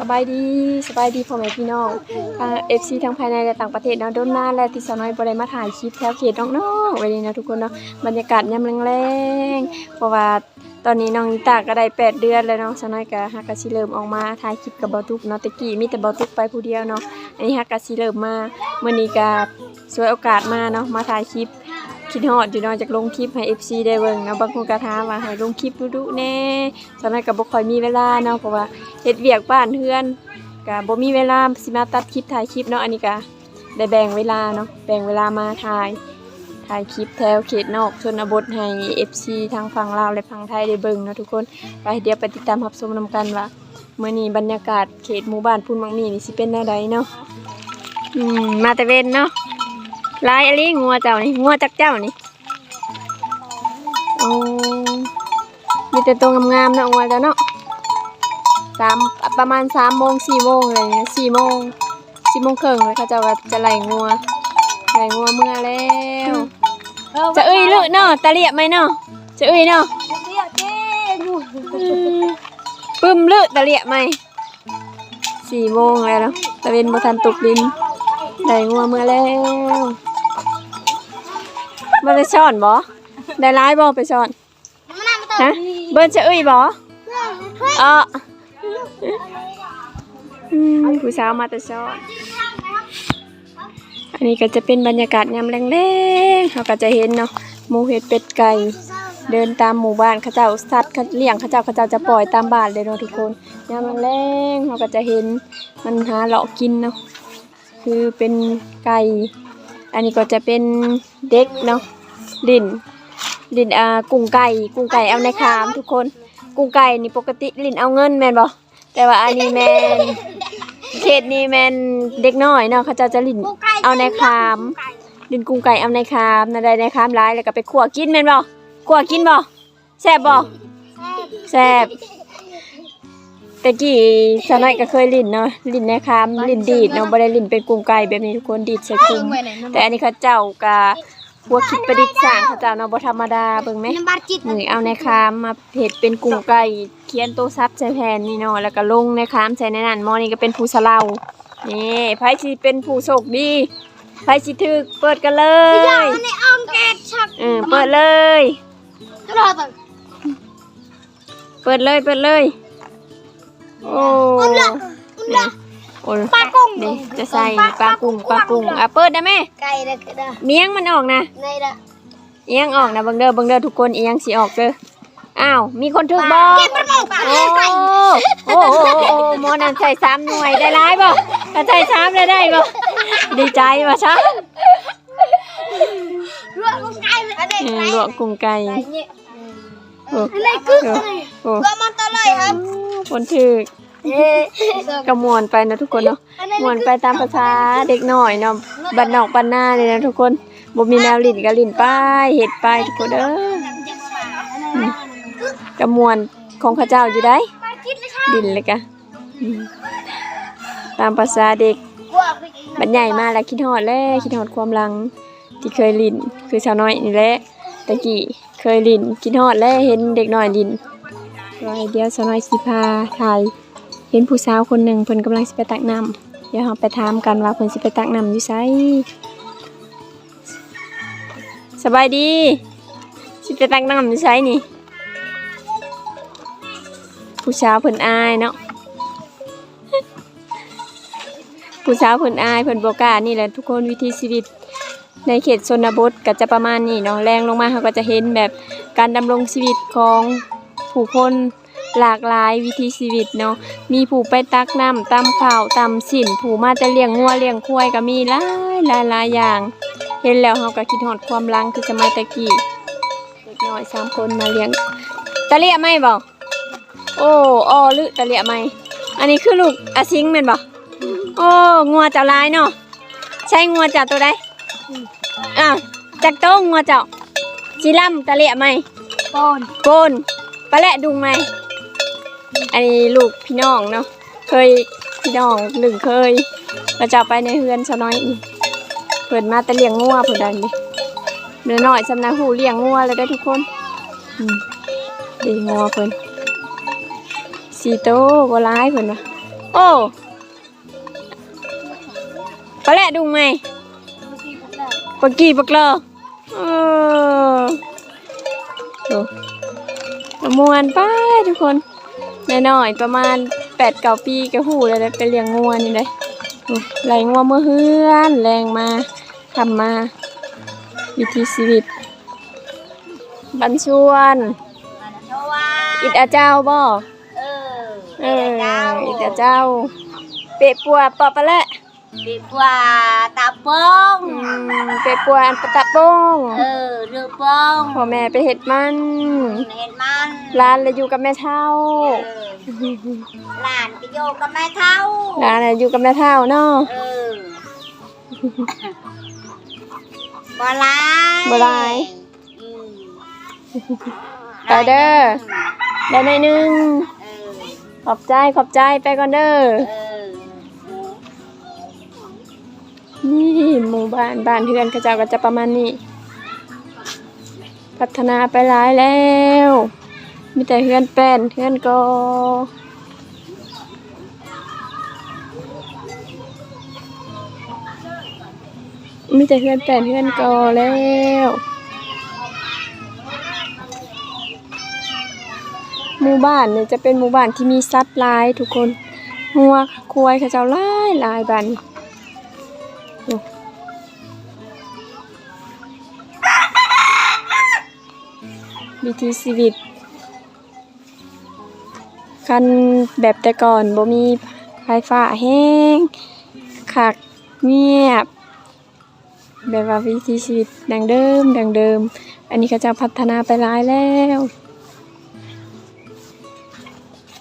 สบายดีสบายดีพ่อแม่พี่น้องทาง FC ทั้งภายในและต่างประเทศเนาะโดนหน้าและที่สาวน้อยบ่ได้มาถ่ายคลิปแถวเขตน้องๆไว้นี่นะทุกคนเนาะบรรยากาศยามแรงๆเพราะว่าตอนนี้น้องนิตาก็ได้8เดือนแล้วน้องสาวน้อยก็ฮักก็สิเริ่มออกมาถ่ายคลิปกับบาตุกเนาะแตะกี้มีแต่บาตุกไปผู้เดียวเนาะอันนี้ฮักก็สิเริ่มมาเมื้อนี้ก็สวยโอกาสมาเนาะมาถ่ายคลิป คิดฮอดอยู่เนาะจากลงคลิปให้ FC ได้เบิ่งเนาะบางคนก็ถามว่าให้ลงคลิปดุๆแน่สาวน้อยก็บ่ค่อยมีเวลาเนาะเพราะว่าเฮ็ดเวียกบ้านเฮือนก็บ่มีเวลาสิมาตัดคลิปถ่ายคลิปเนาะอันนี้ก็ได้แบ่งเวลาเนาะแบ่งเวลามาถ่ายถ่ายคลิปแถวเขตนอกชนบทให้ FC ทางฝั่งลาวและฝั่งไทยได้เบิ่งเนาะทุกคนไปเดี๋ยวไปติดตามรับชมนํกันว่ามื้อนี้บรรยากาศเขตหมู่บ้านพุ่นมังมีนี่สิเป็นแนวใดเนาะอืมมาแต่เว้นเนาะ ลายอะลีงัวเจ้านี่งัวจักเจ้านี่โอ้มีแต่ตัวงามๆเนาะงัวเจ้าเนาะสามประมาณสามโมงสี่โมงอะไรเงี้ยสี่โมงสี่โมงครึ่งเลยเขาจะว่าจะไหลงัวไหลงัวเมื่อแล้วจะเอ้ยลึเนาะตะเลียบไหมเนาะจะเอ้ยเนาะเรียกเจ้ปึ้มลึตะเลียบไหมสี่โมงแล้วเนาะตะเวนบทันตกดินไหลงัวเมื่อแล้ว มาไปซ่อนบ่ได้ร้ายบ่ไปซ่อนมันน่ามาต่อฮะเบิ้นจะเอ้ยบ่เอออืมผู้สาวมาแต่ช้อนอันนี้ก็จะเป็นบรรยากาศยามแรงๆเขาก็จะเห็นเนาะหมูเห็ดเป็ดไก่เดินตามหมู่บ้านเขาเจ้าสัตว์เขาเลี้ยงเขาเจ้าเขาเจ้าจะปล่อยตามบ้านเลยเนาะทุกคนยามแรงๆเขาก็จะเห็นมันหาเลาะกินเนาะคือเป็นไก่ อันนี้ก็จะเป็นเด็กเนาะ ดิน ดินอ่ากุ้งไก่กุ้งไก่เอาในคามทุกคน กุ้งไก่นี่ปกติลินเอาเงินแมนบ่แต่ว่าอันนี้แมนเขตนี้แมนเด็กน้อยเนาะเขาเจ้าจะลินเอาในคามดินกุ้งไก่เอาในคามนาใดในคามร้ายแล้วก็ไปขั่วกินแมนบ่ขั่วกินบ่แซ่บบ่แซ่บแต่กี้สาวน้อยก็เคยลิ้นเนาะลิ้นในคามลิ้นดีดเนาะบ่ได้ลิ้นเป็นกุ้งไก่แบบนี้ทุกคนดีดใส่กุ้งแต่อันนี้เขาเจ้าก็ หัวคิดประดิษฐ์สร้างเขาเจ้าเนาะบ่ธรรมดาเบิ่งไหม น้ำบาดจิตหนึ่งเอาในคามมาเผ็ดเป็นกุ้งไก่เคียนโตซับใส่แผ่นนี่เนาะแล้วก็ลงในคามใส่ในนั้นหมอนี่ก็เป็นผู้สะเลานี่ไผสิเป็นผู้โชคดีไผสิถึกเปิดกันเลยในอ่องแกดชักเออเปิดเลยก็รอต่อเปิดเลยเปิดเลย โอ้นี่ โอ้ปลากุ้งนี่จะใส่ปลากุ้งปลากุ้งอะเปิดได้ไหมไก่ละก็ได้เมียงมันออกนะในละเอียงออกนะเบังเด้อเบังเด้อทุกคนเอียงสิออกเด้ออ้าวมีคนถึกบอเก็บมันออกปลาโอ้โหโอ้โหโอ้โหหมอนันใส่สามหน่วยได้ร้ายบ่ถ้าใส่สามเลยได้บ่ดีใจว่ะช้าลวกกุ้งไก่อันนี้อืมไก่ลวกกุ้งไก่เนี่ยโอ้อันนี้กุ้งโอ้ลวกมันตัวเลยครับคนถึกเอ๊ะ กระมวนไปนะทุกคนเนาะมวนไปตามภาษาเด็กหน่อยเนาะบัดนอกบัดหน้าเลยนะทุกคนบ่มีแนวลิ้นก็ลิ้นป้ายเห็ดป้ายทุกคนเด้อกระมวนของข้าเจ้าอยู่ได้ปลาจิตเลยค่ะดินเลยกะอืมตามภาษาเด็กกลัวไปบัดใหญ่มาแล้วคิดฮอดแล้วคิดฮอดความหลังที่เคยลินคือชาวน้อยนี่แหละตะกี้เคยลินคิดฮอดแล้วเห็นเด็กน้อยลินไว้เดี๋ยวชาวน้อยสิพาถ่ายเห็นผู้สาวคนหนึ่งเพิ่นกำลังสิไปตักน้ำเดี๋ยวเราไปถามกันว่าเพิ่นสิไปตักน้ำอยู่ไสสบายดี สิไปตักน้ำอยู่ไสนี่ ผู้สาวเพิ่นอายเนาะผู้สาวเพิ่นอายเพิ่นบ่กล้านี่แหละทุกคนวิถีชีวิตในเขตชนบทก็จะประมาณนี้เนาะแรงลงมาเขาก็จะเห็นแบบการดำรงชีวิตของผู้คน หลากหลายวิถีชีวิตเนาะมีผู้ไปตักน้ำตำข้าวตำสินผู้มาแต่เลี้ยงงัวเลี้ยงควายก็มีหลายหลายหลายอย่าง เห็นแล้วเขาก็คิดฮอดความหลังคือสมัยตะกี้เด็กน้อยสามคนมาเลี้ยงตะเลียไหมบ่โอ้อ้อลึตะเลียไหมอันนี้คือลูกอาซิงแม่นบ่โอ้งัวเจ้าลายเนาะใช่งัวเจ้าตัวใดอ้าวจักโต้งงัวเจ้าจิล่ำตะเละไหมปอนโกนปลาแหละดุงไหม อันนี้ลูกพี่น้องเนาะ เคยพี่น้องหนึ่งเคยเราจะไปในเฮือนซะน้อยนี่เพิ่นมาแต่เลี้ยงงัวเพิ่นได้นี่เนื้อน้อยสำนักหูเลี้ยงงัวเลยได้ทุกคนอืมเลี้งงัวเพิ่อนสีโตบ่ร้ายเพิ่อนวะโอ้ปลาแหละดุงไหมปลากีปลาเกลอเออดูละมวนไปทุกคน น้อยๆประมาณแปดเก้าปีก็หูเลยได้ไปเลี้ยงงัวนี่เลยดูไหลงัวเมื่อเฮือนแรงมาทำมาวิถีชีวิตบันชวนเพราะว่าอิดอาเจ้าบ่เออเอออิดอาเจ้า เปะปัวปอปะละ ดีกว่าตาโป้งอืมเปะปัวอันปะตะโป้งเออเรือโป้งพ่อแม่ไปเห็ดมันเห็นมันร้านเลยอยู่กับแม่เท่าเออหลานไปโยกับแม่เท่าร้านเลยอยู่กับแม่เท่าเนาะเออบ่ลายบ่หลายอืมไปเด้อได้หน่อยหนึงเออขอบใจขอบใจไปก่อนเด้อ เออ นี่หมู่บ้านบ้านเฮือนเขาเจ้าก็จะประมาณนี้ พัฒนาไปหลายแล้ว มีแต่เฮือนแป้นเฮือนกอมีแต่เฮือนแป้นเฮือนกอแล้วหมู่บ้านเนี่ยจะเป็นหมู่บ้านที่มีสัตว์หลายทุกคนงัวควายเขาเจ้าลายลายบ้าน วิถีชีวิต คันแบบแต่ก่อนบ่มีไฟฟ้าแห้งคักเงียบ แบบว่าวิถีชีวิตดังเดิมดังเดิม อันนี้เขาจะพัฒนาไปหลายแล้ว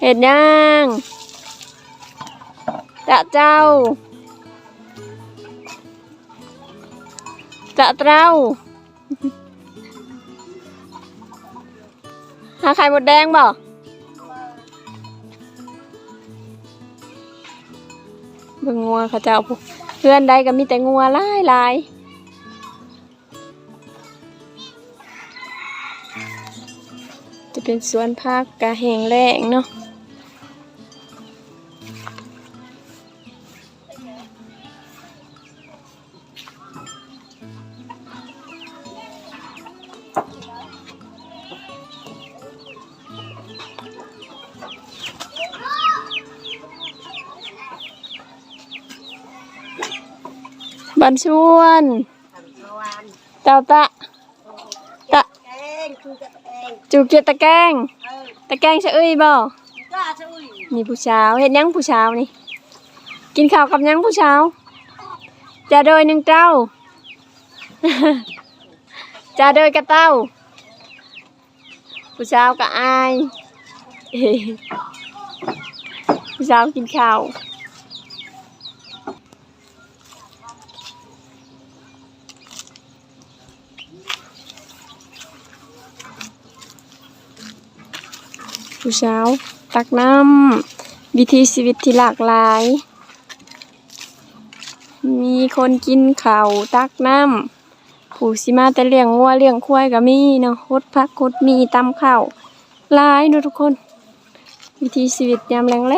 เห็ดย่างจะเจ้าจะเต้า หาไข่หมดแดงบ่เบิ่งงัวเขาเจ้าวเพื่อนใดก็มีแต่งัวหลายหลายจะเป็นสวนผักกะแหงแรงเนาะ บันชวนสวรรค์เจ้าตะตะเองคือกับเองจูเกียตะแกงเออตะแกงชะเอ้ยบ่ก็ช่วยนี่ผู้เช้าเห็นยังผู้เช้านี่ กินข้าวกับยังผู้เช้าจะโดยหนึ่งเต้าจะโดยกระเต้า ผู้เช้ากับอายเอ้ยผู้เช้ากินข้าว ผู้เช้าตักน้ำวิถีชีวิตที่หลากหลาย มีคนกินข้าวตักน้ำผู้สิมาแต่เลี้ยงวัวเลี้ยงควายก็มีเนาะฮดพักฮดมีตำข้าวหลายเนะทุกคน วิถีชีวิตยามแร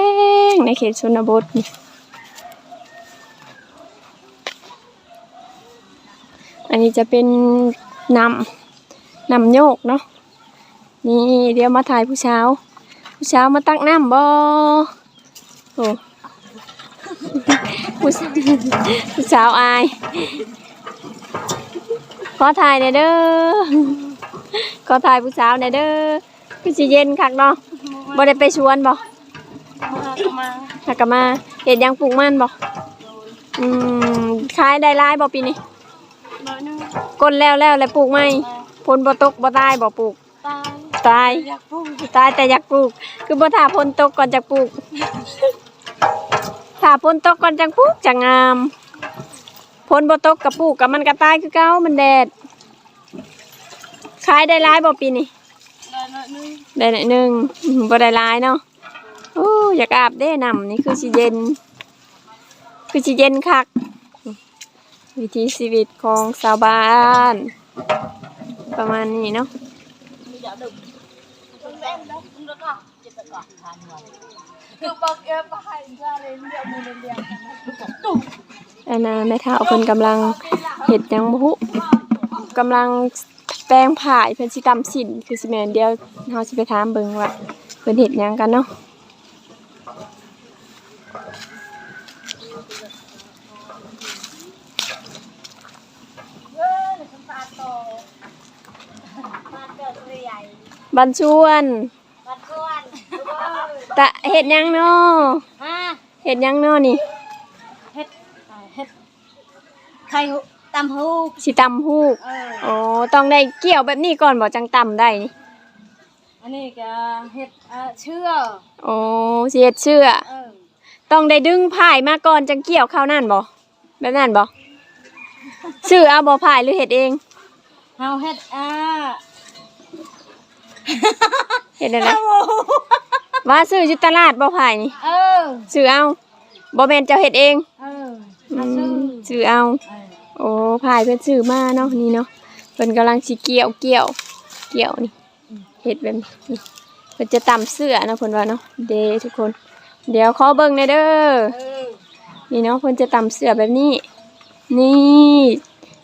งๆในเขตชนบทนี่อันนี้จะเป็นนำนำโยกเนาะนี่เดี๋ยวมาถ่ายผู้เช้า ผู้เช้ามาตักน้ำบ่โอ้ผู้สผู้สาวอายขอถ่ายหน่อยเด้อขอถ่ายผู้สาวหน่อยเด้อคือสิเย็นคักเนาะบ่ได้ไปชวนบ่มาก็มาถ้ากะมาเฮ็ดหยังปลูกมันบ่อืมขายได้หลายบ่ปีนี้บ่นึงกลแล้วแล้วแล้วปลูกใหม่ฝนบ่ตกบ่ตายบ่ปลูกตาย ตาย อยากพูดตายแต่อยากปลูก คือบ่ถ้าฝนตกก่อนจะปลูก ถ้าฝนตกก่อนจังปลูกจะงามฝนบ่ตกกับปลูกกับมันก็ตายคือเก่ามันแดด ขายได้หลายบ่ปีนี้ ได้หน่อยนึงได้หน่อยหนึงอื้อหือบ่ได้หลายเนาะ โอ้อยากอาบเด้น้ำนี่คือสิเย็น คือสิเย็นคัก วิถีชีวิตของชาวบ้าน ประมาณนี้เนาะมีเอันน่ะแม่เฒ่าเพิ่นกำลังเห็ดยังบ่ฮู้กำลังแปลงผ่าเพิ่นสิตำสินคือสิแม่นเดียวเฮาสิไปถามเบิ่งว่าเพิ่นเห็ดยังกันเนาะ เออหนูสัมภาษณ์โตบ้านเกิดเรียย บันชวนบ้านส่วนดูเบอร์ตะเฮ็ดหยังเนาะฮะเฮ็ดหยังเนาะนี่เฮ็ดอ่าเฮ็ดไข่หุตำฮูกสิตำฮูกเอออ๋อต้องได้เกี่ยวแบบนี้ก่อนบ่จังตำได้นี่อันนี้ก็เฮ็ดเอ่อเชื่อโอ้สิเฮ็ดเชื่อ เออต้องได้ดึงพายมาก่อนจังเกี่ยวเข้านั่นบ่แบบนั้นบ่ชื่อเอาบ่พายหรือเฮ็ดเอง เฮาเฮ็ดอ่า เฮ็ดได้แล้วว่าซื้ออยู่ตลาดบ่พายนี่เออซื้อเอาบ่แม่นเจ้าเฮ็ดเองเอออืมาซื้อมซื้อเอาเออโอ้พายเพิ่นซื้อมาเนาะนี่เนาะเพิ่นกำลังสิเกี่ยวเกี่ยวเกี่ยวนี่เฮ็ดแบบนี้นี่เพิ่นจะตำเสื้อเนาะเพิ่นว่าเนาะเด้ทุกคน เดี๋ยวขอเบิ่งหน่อยเด้อเออนี่เนาะเพิ่นจะตำเสื้อแบบนี้ นี่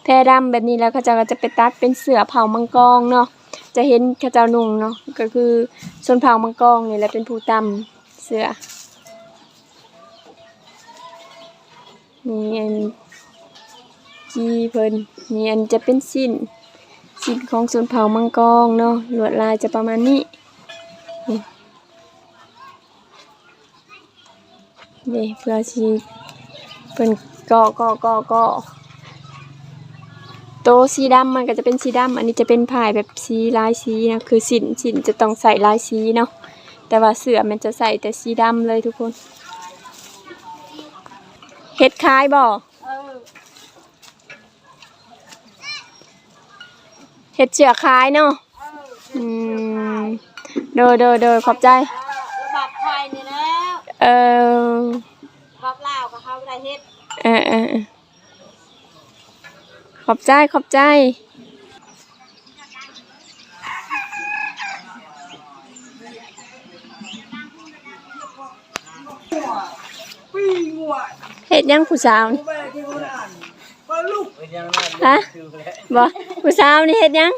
แพรดำแบบนี้แล้วเขาเจะก็จะไปตัดเป็นเสื้อเผามังกรเนาะ จะเห็นขาเจ้านุ่งเนาะก็คือชนเผ่ามังกรนี่แหละเป็นผู้ตำเสื้อนี่อันจีเพิ่นนี่อันจะเป็นสิ้นสิ้นของชนเผ่ามังกรเนาะลวดลายจะประมาณนี้นี่เพื่อชีเพิ่นก่อก่อก่อก่อ โตวสีดำมันก็จะเป็นสีดำอันนี้จะเป็นผ้าแบบสีลายสีนะคือสินสินจะต้องใส่ลายสีเนาะแต่ว่าเสื้อมันจะใส่แต่สีดำเลยทุกคนเฮ็ดคล้ายบ่เออเฮ็ดเสื้อคล้ายเนาะเอออืมโดยโดยโดยขอบใจเออระบาดไข่นี่แล้วเออบักลาวก็เฮาได้เฮ็ดเออเออเออขอบใจขอบใจเฮ็ดยังผู้สาวนี่แม่ที่คนอ่านว่าลูกฮะบ่ผู้สาวนี่เฮ็ดยัง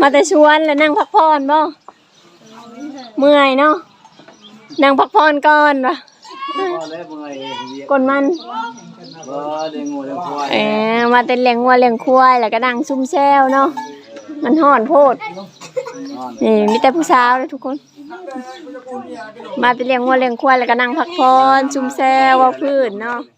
มาแต่ชวนแล้วนั่งพักผ่อนบ่เมื่อยเนาะนั่งพักผ่อนก่อนว่ะบ่ได้เมื่ อยเวียกนมันบ่ได้งูได้ควายเออมาแต่เลี้ยงวัวเลี้ยงควายแล้วก็นั่งซุ่มแซวเนาะมันฮ้อนโพดนอนนี่มีแต่ผู้สาวเลยทุกคน มาแต่เลี้ยงวัวเลี้ยงควายแล้วก็นั่งพักผ่อนซุ่มแซวเว่าพื้นเนาะอ